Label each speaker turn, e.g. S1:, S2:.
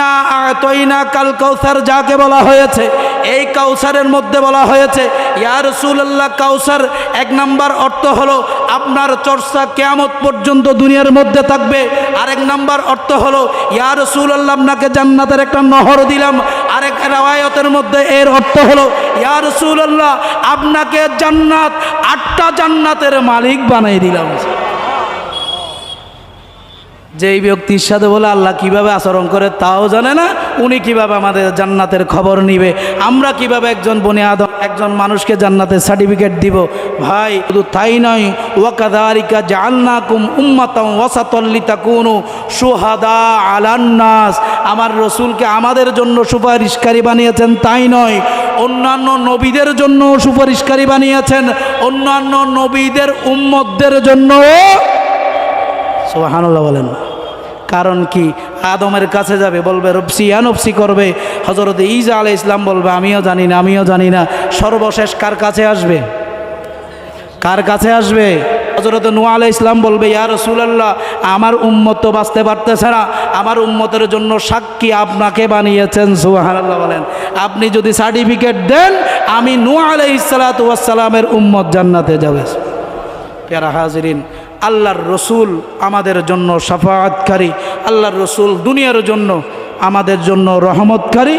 S1: ইন্না আতইনা কাল কৌসার যাকে বলা হয়েছে, এই কাউসারের মধ্যে বলা হয়েছে, ইয়া রসুল্লাহ কাউসার এক নাম্বার অর্থ হলো আপনার চর্চা কেয়ামত পর্যন্ত দুনিয়ার মধ্যে থাকবে। আরেক নাম্বার অর্থ হলো, ইয়া রসুল্লাহ আপনাকে জান্নাতের একটা নহর দিলাম। আরেক রাওয়ায়তের মধ্যে এর অর্থ হলো, ইয়া রসুল্লাহ আপনাকে জান্নাত, আটটা জান্নাতের মালিক বানাই দিলাম। যেই ব্যক্তির সাথে বলে আল্লাহ কীভাবে আচরণ করে তাও জানে না, উনি কীভাবে আমাদের জান্নাতের খবর নিবে? আমরা কীভাবে একজন বনে আদম, একজন মানুষকে জান্নাতের সার্টিফিকেট দিব? ভাই, শুধু তাই নয় ওয়াকাদারিকা জালনাকুম উম্মাতাম ওয়াসাতল্লিতা কুনু সুহাদা আলান্নাস আমার রসুলকে আমাদের জন্য সুপারিশকারী বানিয়েছেন তাই নয়, অন্যান্য নবীদের জন্য সুপারিশকারী বানিয়েছেন, অন্যান্য নবীদের উম্মতদের জন্য সোহানুল্লাহ বলেন। কারণ কি? আদমের কাছে যাবে, বলবে রপসি আনপসি করবে। হজরত ইজা আলাই ইসলাম বলবে, আমিও জানি না, আমিও জানি না। সর্বশেষ কার কাছে আসবে? কার কাছে আসবে? হজরত নুয়া আলাই ইসলাম বলবে, ইয়া রসুলাল্লাহ, আমার উম্মত তো বাঁচতে পারতেছে না। আমার উম্মতের জন্য সাক্ষী আপনাকে বানিয়েছেন। সুহানাল্লাহ বলেন। আপনি যদি সার্টিফিকেট দেন, আমি নুয়া আলাই ইসালাতামের উম্মত জান্নাতে যাবে। পেয়ারা হাজরিন আল্লাহর রসুল আমাদের জন্য সাফাৎকারী আল্লাহর রসুল দুনিয়ার জন্য আমাদের জন্য রহমতকারী।